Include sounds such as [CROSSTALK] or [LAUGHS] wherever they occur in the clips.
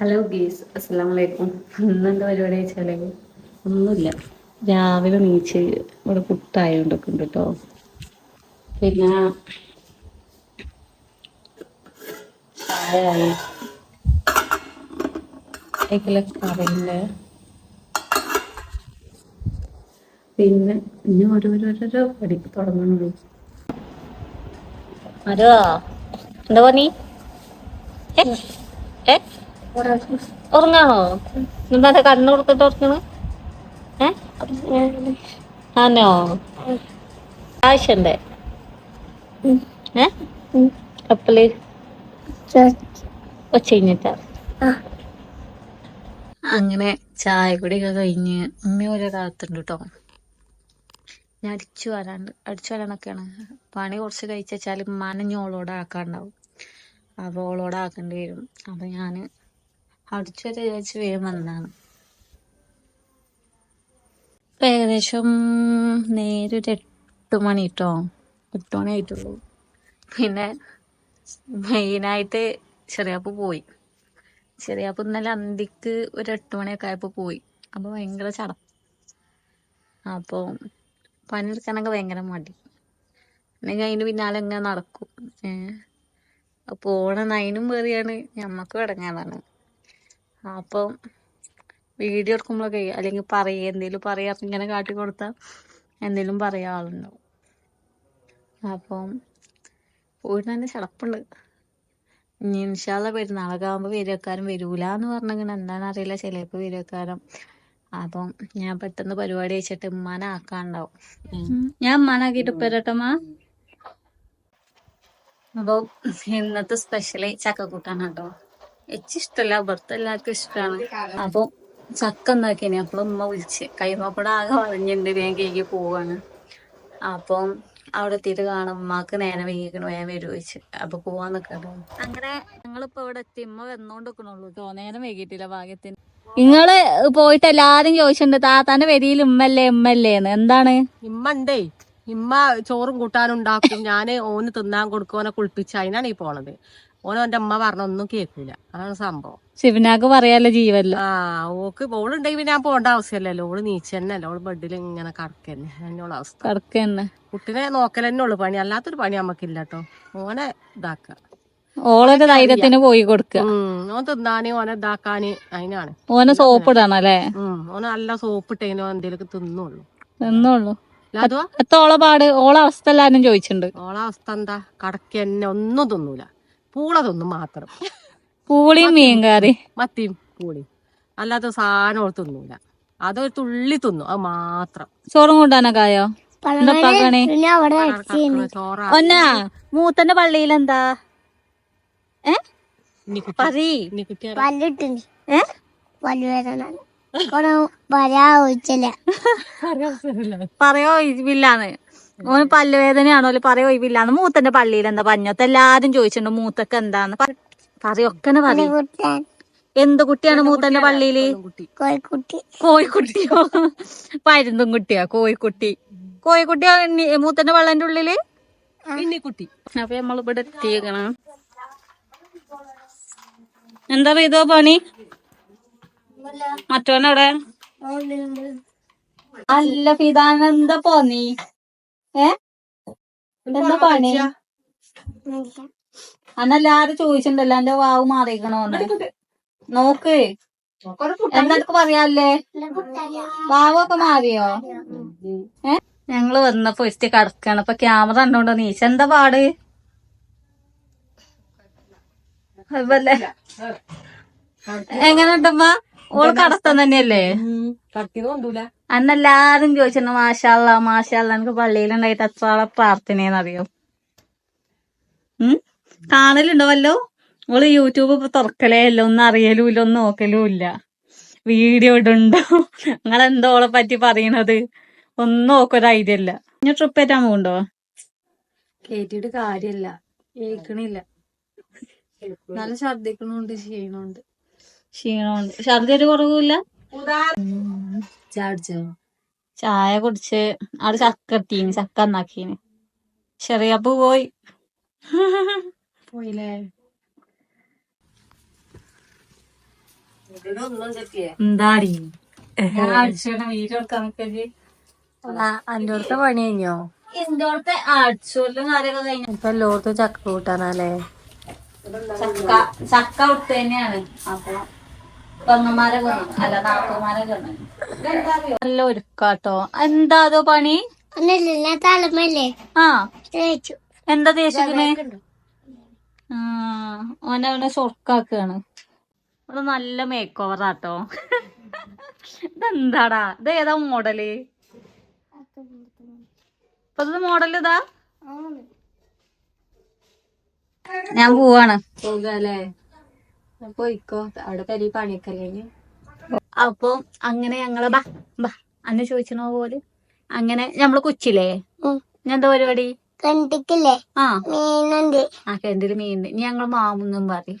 Hello ഗീസ്. അസ്സാം വലൈക്കും ഇന്നെന്താ പരിപാടി വെച്ചാൽ? ഒന്നുമില്ല. രാവിലെ നീച്ച് ഇവിടെ പുട്ടായോണ്ടൊക്കെ ഉണ്ട് കേട്ടോ പിന്നെ ചായയായി. കറിയിൽ പിന്നെ ഇനി ഓരോരോരോ പഠിപ്പ് തുടങ്ങണുള്ളൂ. അതോ? എന്താ പറഞ്ഞ? ഉറങ്ങാണോ എന്താ കണ്ണു കൊടുത്തിട്ട് ഉറങ്ങണ് ആണോ ആവശ്യണ്ടേ? ഏ? കപ്പൽ? ഒച്ച കഴിഞ്ഞിട്ടാ? അങ്ങനെ ചായ കുടിയൊക്കെ കഴിഞ്ഞ് ഉമ്മ ഓരോ കാലത്തുണ്ട് കേട്ടോ ഞാൻ അടിച്ചു വരാണ്ട് അടിച്ചു വരാനൊക്കെയാണ്. പണി കുറച്ച് കഴിച്ചാൽ മനഞ്ഞോളോടാക്കാണ്ടാവും ഉമ്മാനെ ആക്കാണ്ടാവും. അപ്പോൾ ഓളോട് ആക്കേണ്ടി വരും. അപ്പൊ ഞാൻ അടിച്ചു ചേച്ചി വേഗം വന്നതാണ്. ഏകദേശം നേരൊരു എട്ട് മണി കേട്ടോ എട്ട് മണി ആയിട്ടുള്ളൂ. പിന്നെ മെയിനായിട്ട് ചെറിയാപ്പ് പോയി. ചെറിയാപ്പ് ഇന്നലെ അന്തിക്ക് ഒരു എട്ട് മണിയൊക്കെ ആയപ്പോൾ പോയി. അപ്പോൾ ഭയങ്കര ചടപ്പ് അപ്പോൾ പണിയെടുക്കാനൊക്കെ ഭയങ്കര മടി. അല്ലെങ്കിൽ അതിന് പിന്നാലെ ഇങ്ങനെ നടക്കും. ഏഹ് പോണ നൈനും വേറെയാണ് ഞമ്മക്കും ഇടങ്ങാറാണ്. അപ്പം വീഡിയോ എടുക്കുമ്പോഴൊക്കെ അല്ലെങ്കിൽ പറയുക എന്തെങ്കിലും പറയാ ഇങ്ങനെ കാട്ടി കൊടുത്താൽ എന്തെങ്കിലും പറയാൻ ആളുണ്ടാവും. അപ്പം പോയിട്ട് തന്നെ ചടപ്പുണ്ട്. ഇനി ഇൻഷാല്ല പെരുന്നാളൊക്കെ ആകുമ്പോൾ വീരക്കാരൻ വരൂല എന്ന് പറഞ്ഞിങ്ങനെ എന്താണെന്ന് അറിയില്ല. ചിലപ്പോൾ വീരക്കാരൻ അപ്പം ഞാൻ പെട്ടെന്ന് പരിപാടി വെച്ചിട്ട് ഉമ്മാനെ ആക്കാണ്ടാവും. ഞാൻ ഉമ്മാനാക്കിട്ട് പോരട്ടമ്മ അപ്പൊ ഇന്നത്തെ സ്പെഷ്യലി ചക്കക്കൂട്ടാണ് കേട്ടോ. എച്ച് ഇഷ്ടല്ല. ഭർത്ത എല്ലാവർക്കും ഇഷ്ടമാണ് അപ്പൊ ചക്ക എന്താക്കിയാണ് അപ്പോൾ ഉമ്മ വിളിച്ച്. കൈമാപ്പട ആകെ പറഞ്ഞിട്ടുണ്ട് വേഗം കേക്ക് പോവാണ്. അപ്പം അവിടെ എത്തിയിട്ട് കാണും. ഉമ്മാക്ക് നേരെ വൈകിക്കണു. വേഗം വരും ചോദിച്ച്. അപ്പൊ പോവാൻ നിക്കട്ടോ. അങ്ങനെ ഞങ്ങളിപ്പോ ഇവിടെ എത്തി. ഉമ്മ വന്നോണ്ടിരിക്കണുള്ളൂ കേട്ടോ നേരം വൈകിട്ടില്ല ഭാഗ്യത്തിന്. നിങ്ങൾ പോയിട്ട് എല്ലാരും ചോദിച്ചിട്ടുണ്ട് താത്താന്റെ വരിയിൽ ഉമ്മല്ലേ? ഉമ്മല്ലേന്ന്. എന്താണ്? ഉമ്മണ്ടേ ഉണ്ടേ. ഇമ്മ ചോറും കൂട്ടാനും ഉണ്ടാക്കും ഞാൻ ഓന് തിന്നാൻ കൊടുക്കും. ഓനെ കുളിപ്പിച്ച് അതിനാണ് ഈ പോണത്. ഓന് അമ്മ പറഞ്ഞ ഒന്നും കേൾക്കൂല അതാണ് സംഭവം. ശിവനാക്ക് പറയാലോ ജീവല്ലോ ആ ഓക്ക് ഓളുണ്ടെങ്കിൽ പിന്നെ ഞാൻ പോകേണ്ട ആവശ്യമല്ലല്ലോ ഓൾ നീച്ച് തന്നെ അല്ല ഓൾ ബെഡിൽ ഇങ്ങനെ കടക്കന്നെ. അതിനുള്ള അവസ്ഥ. കടക്കന്നെ. കുട്ടിനെ നോക്കലെന്നെ ഉള്ളു പണി. അല്ലാത്തൊരു പണി നമുക്കില്ല കേട്ടോ ഓനെ ഇതാക്ക. ഓളൊരു ധൈര്യത്തിന് പോയി കൊടുക്കുക ഓൻ തിന്നാന് ഓനെ ഇതാക്കാന് അതിനാണ്. ഓനെ സോപ്പ് ഇടണം അല്ലേ ഉം നല്ല സോപ്പ് ഇട്ടേനോ എന്തേലൊക്കെ തിന്നുള്ളൂ. എത്ത ഓളെ പാട്? ഓളെ അവസ്ഥ എല്ലാരും ചോദിച്ചിട്ടുണ്ട്. ഓളെ അവസ്ഥ എന്താ? കടക്കന്നെ ഒന്നും തിന്നൂല. പൂളതൊന്നും മാത്രം. പൂളിയും മീൻ കറി. മത്തിയും പൂളിയും. അല്ലാത്ത സാധനം ഓൾ തിന്നൂല. അതൊരു തുള്ളി തിന്നു. അത് മാത്രം. ചോറും കൂട്ടാനൊക്കെ ആയോ? ഒന്നാ മൂത്തന്റെ പള്ളിയിൽ എന്താ ഏ പറീ. പല്ലിട്ടുണ്ട് ഏ? പല്ലുവേദന പറയോ ഇല്ലാന്ന് ഓന് പല്ലുവേദനയാണോ അല്ലെ പറയോ ഒഴിവില്ലാന്ന്. മൂത്തന്റെ പള്ളിയിൽ എന്താ പഞ്ഞത്ത്? എല്ലാരും ചോദിച്ചിട്ടുണ്ട് മൂത്തക്ക് എന്താന്ന്. പറയൊക്കെ പറയും. എന്ത് കുട്ടിയാണ് മൂത്തന്റെ പള്ളിയിൽ? കുട്ടി കോഴിക്കുട്ടി. കോഴിക്കുട്ടിയോ? പരുന്തും കുട്ടിയാ കോഴിക്കുട്ടി. കോഴിക്കുട്ടിയാ മൂത്തന്റെ പള്ളന്റെ ഉള്ളിൽ? കുട്ടി അപ്പൊ നമ്മളിവിടെ എത്തിയേക്കണം. എന്താ ഇതോ പണി മറ്റോനവിടെ അല്ല ഫിദാൻ എന്താ പോന്നി ഏ? എന്താ പണി? അന്നെല്ലാരും ചോദിച്ചിട്ടുണ്ടല്ലോ എന്റെ വാവ് മാറിക്കണോന്ന് നോക്ക്. എന്താ പറയാല്ലേ വാവൊക്കെ മാറിയോ? ഏ? ഞങ്ങൾ വന്നപ്പോ ഇസ്റ്റ് കടക്കാണ്. അപ്പൊ ക്യാമറ കണ്ടോണ്ടോ നീച്ച എന്താ പാട്? അതല്ലേ? ഓൾ കടത്തം തന്നെയല്ലേ? അന്നെല്ലാരും ചോദിച്ചിരുന്നു മാഷാള്ള മാഷാള്ള എനിക്ക് പള്ളിയിലുണ്ടായിട്ട് അത്ര പ്രാർത്ഥനയെന്നറിയോ ഉം? കാണലുണ്ടോ വല്ലോ? ഓൾ യൂട്യൂബ് ഇപ്പൊ തുറക്കലേ ഇല്ല ഒന്നും അറിയലും ഇല്ല ഒന്നും നോക്കലും ഇല്ല വീഡിയോ ഇടുണ്ടോ [LAUGHS] നിങ്ങളെന്തോ ഓളെ പറ്റി പറയണത്? ഒന്നും നോക്കൊരു ഐഡിയ ഇല്ല ഇനി ട്രിപ്പ് ഏറ്റാൻ പോകണ്ടോ കേട്ടിട്ട് കാര്യല്ല കേൾക്കണില്ല. നല്ല ഛർദിക്കണുണ്ട് ക്ഷീണുണ്ട്. ക്ഷീണമുണ്ട്. ഛർദി ഒരു കുറവുമില്ല? ചാടിച്ചോ ചായ കുടിച്ച് അവിടെ ചക്ക എത്തിന് ചക്ക എന്നാക്കീന് ചെറിയപ്പൂ പോയി. പോയില്ലേ? എന്താടി? പണി കാര്യമൊക്കെ കഴിഞ്ഞു. ഇപ്പൊ എല്ലോടത്തും ചക്ക കൂട്ടാനല്ലേ? ചക്ക ചക്ക വിട്ട് തന്നെയാണ് അപ്പൊ പെങ്ങന്മാരെ കൊന്നു അല്ല നാപ്പന്മാരെ കൊന്നു നല്ല ഒരുക്കാട്ടോ. എന്താ അതോ പണി? തലമല്ലേ ആ. എന്താ ദേശത്തിന് ആ ഓനവനെ ചൊർക്കാക്കാണ് ഇവിടെ നല്ല മേക്ക് ഓവറാട്ടോ ഇതെന്താടാ? ഇത് ഏതാ മോഡൽ ഇപ്പൊ ഇത് മോഡൽ ഇതാ? ഞാൻ പോവാണ്. പോകല്ലേ? പോയിക്കോ. അവിടെ തരി പണിയൊക്കെ അപ്പൊ അങ്ങനെ ഞങ്ങൾ ബാ ബാ. അന്ന് ചോദിച്ചണ പോലെ അങ്ങനെ നമ്മൾ കൊച്ചില്ലേ ഞാൻ എന്താ പരിപാടി? കണ്ടിക്കില്ലേ ആ. മീനുണ്ട്. ആ കണ്ടിൽ മീൻ? ഇനി ഞങ്ങൾ മാമൊന്നും പറയും.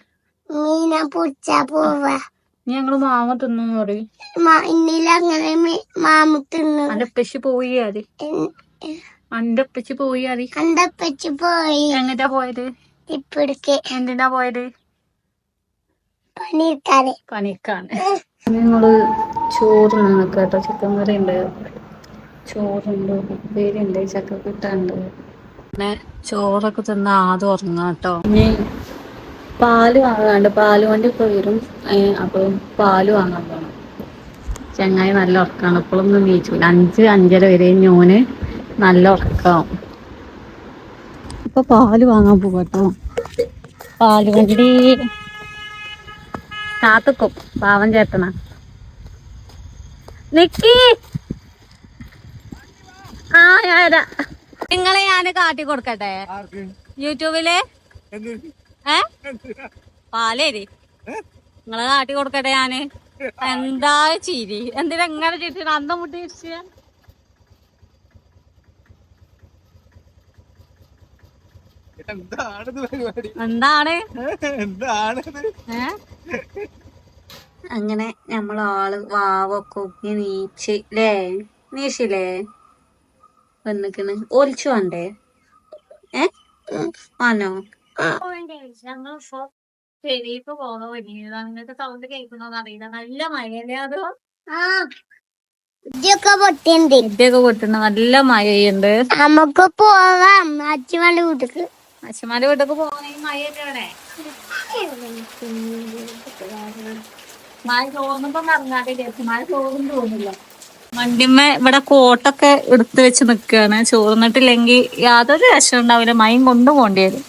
മീന പൂച്ച പോവാ. ഞങ്ങൾ മാമ തിന്നു പറയും. അങ്ങനെ മാമ തിന്നു. അന്റെ ഉപ്പച്ചി പോയി അതി അന്റെ ഉപ്പച്ചി പോയി അതി കണ്ടപ്പച്ച് പോയി. എങ്ങനെയാ പോയത്? ഇപ്പിടിക്ക്. എന്തിനാ പോയത്? പണിക്കാണ് ഞങ്ങൾ ചോറ് കേട്ടോ. ചിക്കൻ കറി ഉണ്ട്. ചോറുണ്ട് ഉപ്പേരിണ്ട് ചക്ക കൂട്ടുണ്ട് പിന്നെ ചോറൊക്കെ തിന്ന് ആദ്യം ഉറങ്ങാം കേട്ടോ. ഇനി പാൽ വാങ്ങാണ്ട് പാൽ വണ്ടി ഇപ്പൊ വരും. അപ്പൊ പാൽ വാങ്ങാൻ പോണം. ചങ്ങായി നല്ല ഉറക്കാണ്. ഇപ്പോഴൊന്നും നീച്ചില്ല അഞ്ച് അഞ്ചര വരെ ഞോന് നല്ല ഉറക്കാവും ഇപ്പൊ പാൽ വാങ്ങാൻ പോകട്ടോ പാൽ വണ്ടി കാത്തുക്കും. പാവം ചേട്ടന. നിക്കി! ആ ഞാൻ നിങ്ങളെ ഞാൻ കാട്ടി കൊടുക്കട്ടെ? യൂട്യൂബിൽ? ഏ? പാലേരി. നിങ്ങളെ കാട്ടി കൊടുക്കട്ടെ ഞാൻ? എന്താ ചിരി? എന്തിനാ എങ്ങനെ ചിരിച്ചു അന്തം മുട്ടി ചിരിച്ച എന്താണ് എന്താണിത് അങ്ങനെ നമ്മളാൾ വാവൊക്കെ ഒക്കെ നീച്ച് ലേ നീശില്ലേ വന്നിക്കണ്. ഒലിച്ചു വേണ്ടേ? ഏ? ആണോ ഞങ്ങളിപ്പോ പെരീക്ക് പോകാൻ ഒരുങ്ങിയത് അങ്ങനത്തെ സൗണ്ട് കേൾക്കുന്നോന്ന് അറിയില്ല. നല്ല മഴയല്ലേ അതോ? ആ. ഇതൊക്കെ പൊട്ടിയുണ്ട് ഇടിയൊക്കെ കൊട്ടുന്ന നല്ല മഴയുണ്ട്. നമുക്ക് പോവാം അച്ഛമ്മയുടെ വീട്ടിക്ക് അച്ഛന്മാരുടെ വീട്ടൊക്കെ പോകുന്ന മയല്ലേ മഴ തോന്നുമ്പോ മറന്നാട്ടില്ല മഴ തോന്നും തോന്നില്ല വണ്ടിമ്മ ഇവിടെ കോട്ടൊക്കെ എടുത്തു വെച്ച് നിക്കാണ്. ചോർന്നിട്ടില്ലെങ്കിൽ യാതൊരു രസം ഉണ്ടാവില്ല. മയം കൊണ്ടു പോണ്ടി വരും.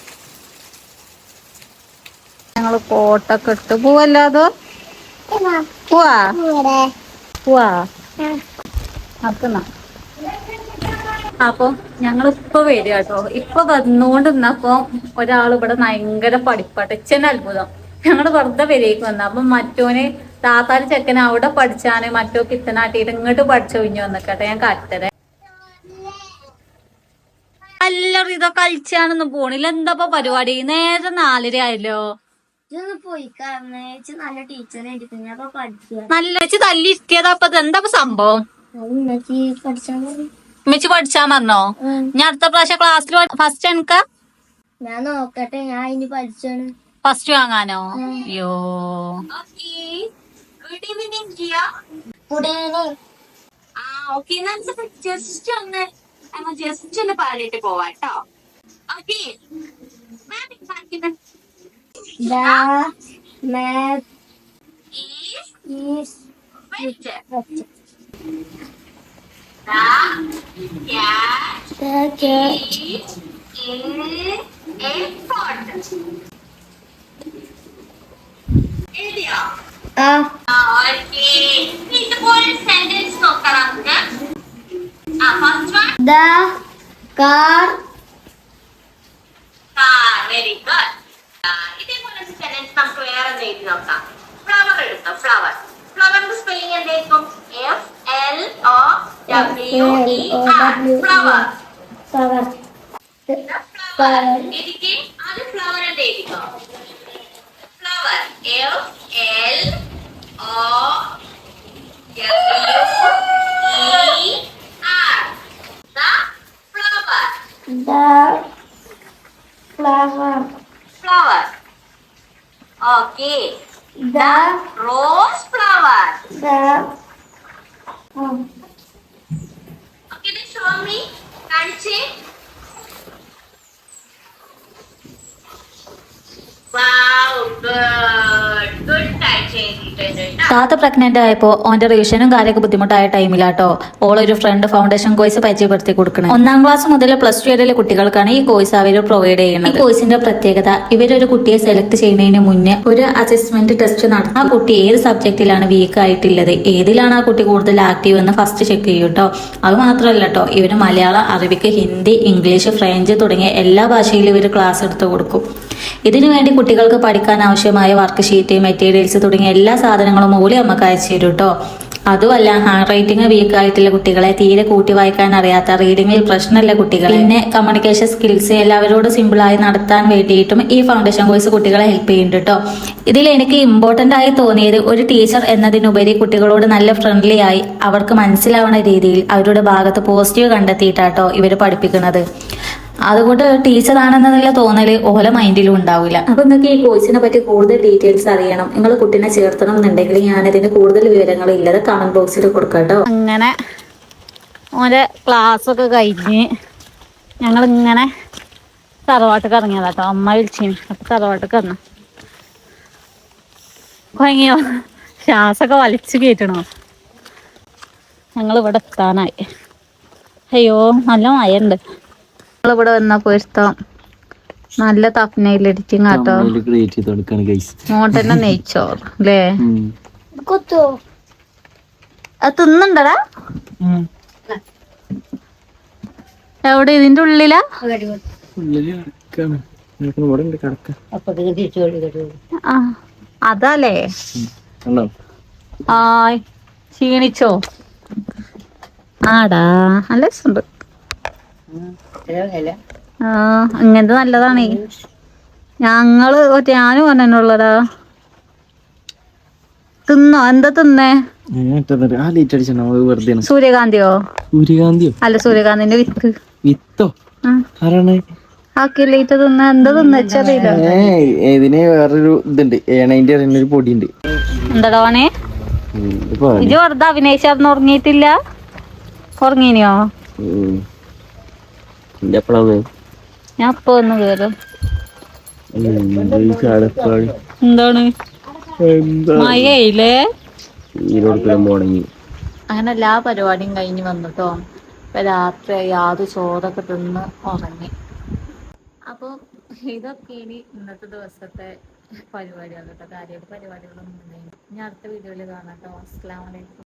ഞങ്ങൾ കോട്ടൊക്കെ ഇട്ട് പോവല്ലാതോ പോവാ. പോവാ? അപ്പന്നാ അപ്പൊ ഞങ്ങളിപ്പൊ വരിക കേട്ടോ. ഇപ്പൊ വന്നുകൊണ്ട് നിന്നപ്പോ ഒരാൾ ഇവിടെ ഭയങ്കര പഠിപ്പാട്ട്. ഇച്ചന്നെ അത്ഭുതം. ഞങ്ങൾ വെറുതെ വരേക്ക് വന്ന. അപ്പൊ മറ്റോനെ താത്താരി ചെക്കൻ അവിടെ പഠിച്ചാണ് മറ്റോ കിത്തനാട്ടിയിട്ട് ഇങ്ങോട്ട് പഠിച്ചു കഴിഞ്ഞു വന്നിക്കട്ടെ. ഞാൻ കാട്ടരെ എല്ലാവരും ഇതൊക്കെ കളിച്ചാണെന്ന് പോണില്ല എന്താ പരിപാടി? നേരെ നാലര ആയല്ലോ. നല്ല ടീച്ചർ നല്ല തല്ലി തല്ലിരുത്തിയതാ അപ്പൊ എന്താ സംഭവം? പഠിച്ചാൽ ഉമ്മച്ചി പഠിച്ചാൻ പറഞ്ഞോ? ഞാൻ അടുത്ത പ്രാവശ്യം ക്ലാസ്സിൽ ഫസ്റ്റ് എനിക്ക? ഞാൻ നോക്കട്ടെ ഞാൻ ഇനി പഠിച്ചാണ്. ഫസ്റ്റ് വാങ്ങാനോ? അയ്യോ. Good evening Jiya good evening ആ ഓക്കെ ജസ്റ്റ് ഒന്ന് അങ്ങ് ജസ്റ്റ് ഒന്ന് പാടിയിട്ട് പോവാട്ടോ ഓക്കെ ദാ മാത് ഈസ് വെച്ച് ദാ ക്യാറ്റ് ആ ദ കാർ വെരി ഗുഡ് ഇതേപോലെ സെന്റൻസ് നമുക്ക് വേറെ എഴുതി നോക്കാം ഫ്ലവർ എടുത്തോ ഫ്ലവർ ഫ്ലവറിന്റെ സ്പെല്ലിംഗ് എന്തായിരിക്കും F L O W E R flower flower flower എനിക്ക് അത് ഫ്ലവർ എന്ന് എഴുതിക്കോ flower F L O W E R flower the flower flower okay the rose flower കാണിച്ചേ ഗുഡ് ഗുഡ് കാഴ്ച ചെയ്തിട്ടുണ്ട് താത്ത പ്രഗ്നന്റ് ആയപ്പോ ഓന്റെ റിവിഷനും കാര്യമൊക്കെ ബുദ്ധിമുട്ടായ ടൈമിലാട്ടോ ഓളൊരു ഫ്രണ്ട് ഫൗണ്ടേഷൻ കോഴ്സ് പരിചയപ്പെടുത്തി കൊടുക്കണം. ഒന്നാം ക്ലാസ് മുതൽ പ്ലസ് ടു വരെയുള്ള കുട്ടികൾക്കാണ് ഈ കോഴ്സ് അവർ പ്രൊവൈഡ് ചെയ്യുന്നത്. ഈ കോഴ്സിന്റെ പ്രത്യേകത ഇവരൊരു കുട്ടിയെ സെലക്ട് ചെയ്യുന്നതിന് മുന്നേ ഒരു അസസ്മെന്റ് ടെസ്റ്റ് നടത്തും ആ കുട്ടി ഏത് സബ്ജക്റ്റിലാണ് വീക്ക് ആയിട്ടുള്ളത് ഏതിലാണ് ആ കുട്ടി കൂടുതൽ ആക്റ്റീവ് എന്ന് ഫസ്റ്റ് ചെക്ക് ചെയ്യും കേട്ടോ അത് മാത്രമല്ല കേട്ടോ ഇവർ Malayalam Arabic Hindi English French തുടങ്ങിയ എല്ലാ ഭാഷയിലും ഇവർ ക്ലാസ് എടുത്ത് കൊടുക്കും. ഇതിനു വേണ്ടി കുട്ടികൾക്ക് പഠിക്കാൻ ആവശ്യമായ വർക്ക് ഷീറ്റ് മെറ്റീരിയൽസ് തുടങ്ങിയ എല്ലാ സാധനങ്ങളും മൂലി നമുക്ക് അയച്ചു തരും കേട്ടോ അതുമല്ല ഹാൻഡ് റൈറ്റിംഗ് വീക്ക് ആയിട്ടുള്ള കുട്ടികളെ തീരെ കൂട്ടി വായിക്കാൻ അറിയാത്ത റീഡിംഗിൽ പ്രശ്നമല്ല കുട്ടികൾ പിന്നെ കമ്മ്യൂണിക്കേഷൻ സ്കിൽസ് എല്ലാവരോടും സിമ്പിളായി നടത്താൻ വേണ്ടിയിട്ടും ഈ ഫൗണ്ടേഷൻ കോഴ്സ് കുട്ടികളെ ഹെൽപ്പ് ചെയ്യുന്നുണ്ട് കേട്ടോ ഇതിൽ എനിക്ക് ഇമ്പോർട്ടന്റ് ആയി തോന്നിയത് ഒരു ടീച്ചർ എന്നതിനുപരി കുട്ടികളോട് നല്ല ഫ്രണ്ട്ലി ആയി അവർക്ക് മനസ്സിലാവുന്ന രീതിയിൽ അവരുടെ ഭാഗത്ത് പോസിറ്റീവ് കണ്ടെത്തിയിട്ടാട്ടോ ഇവർ പഠിപ്പിക്കുന്നത് അതുകൊണ്ട് ടീച്ചർ ആണെന്നുള്ള തോന്നൽ ഓല മൈൻഡിലും ഉണ്ടാവില്ല. അപ്പൊ നിങ്ങൾക്ക് ഈ കോഴ്സിനെ പറ്റി കൂടുതൽ ഡീറ്റെയിൽസ് അറിയണം. നിങ്ങൾ കുട്ടീനെ ചേർത്തണം എന്നുണ്ടെങ്കിൽ ഞാൻ ഇതിന് കൂടുതൽ വിവരങ്ങൾ ഇല്ലത് കമന്റ് ബോക്സിൽ കൊടുക്കട്ടോ അങ്ങനെ ഓന്റെ ക്ലാസ്സൊക്കെ കഴിഞ്ഞ് ഞങ്ങൾ ഇങ്ങനെ തറവാട്ടൊക്കെ ഇറങ്ങിയതാ കേട്ടോ അമ്മ വിളിച്ചിന്. അപ്പൊ തറവാട്ടൊക്കെ ഇറങ്ങ കുഴങ്ങിയോ ശ്വാസമൊക്കെ വലിച്ചു കയറ്റണോ? ഞങ്ങൾ ഇവിടെ എത്താനായി. അയ്യോ നല്ല മഴ ഞങ്ങൾ ഇവിടെ വന്നപ്പോ ഇഷ്ടം നല്ല തപ്പനയിൽ എഡിറ്റിങ് ആട്ടോ മോട്ടന്നെ നെയ്ച്ചോ അല്ലേ കൊത്തോ. അത് തിന്നുണ്ടടാ? എവിടെ? ഇതിന്റെ ഉള്ളിലാ? അതാലേ ഉണ്ട് കിടക്ക. ആ അതല്ലേ കണ്ടോ ആയ് ക്ഷീണിച്ചോ? ആടാ നല്ല രസമുണ്ട്. ആ അങ്ങനത്തെ നല്ലതാണ്. ഞങ്ങൾ ഞാനും പറഞ്ഞുള്ളതാ തിന്നോ? എന്താ തിന്നേ? ആ ലൈറ്റ് അടിച്ചോ. വെറുതെ സൂര്യകാന്തിയോ? സൂര്യകാന്തിയോ? അല്ല സൂര്യകാന്തിന്റെ വിത്ത്. വിത്തോ? ആ. ആരാണ്? ആക്കി ലൈറ്റ് തിന്ന. എന്താ തിന്ന വെച്ചറിയില്ല ഏ ഇതിന് വേറൊരു ഇതുണ്ട്. ഏണൈന്റെ ഒരു പൊടി ഉണ്ട് എന്താടോണേ ഇജ് വെറുതെ അഭിനയിച്ചാർന്ന് ഉറങ്ങിയിട്ടില്ല? ഉറങ്ങീനിയോ എപ്പോഴാണ് ഞാൻ ഒന്ന് എന്താണ്? എന്താ? മഴയില്ലേ ഈരോടുക്കലും മുടങ്ങി അങ്ങനെ എല്ലാ പരിപാടിയും കഴിഞ്ഞ് വന്നിട്ടോ. ഇപ്പൊ രാത്രി യാത് ചോറൊക്കെ തിന്ന് ഉറങ്ങി. അപ്പോൾ ഇതൊക്കെ ഇനി ഇന്നത്തെ ദിവസത്തെ പരിപാടിയാണ് കേട്ടോ. കാര്യമായിട്ട് പരിപാടികളൊന്നും ഇനി അടുത്ത വീഡിയോയിൽ കാണാം കേട്ടോ. അസ്സാം വലൈക്കും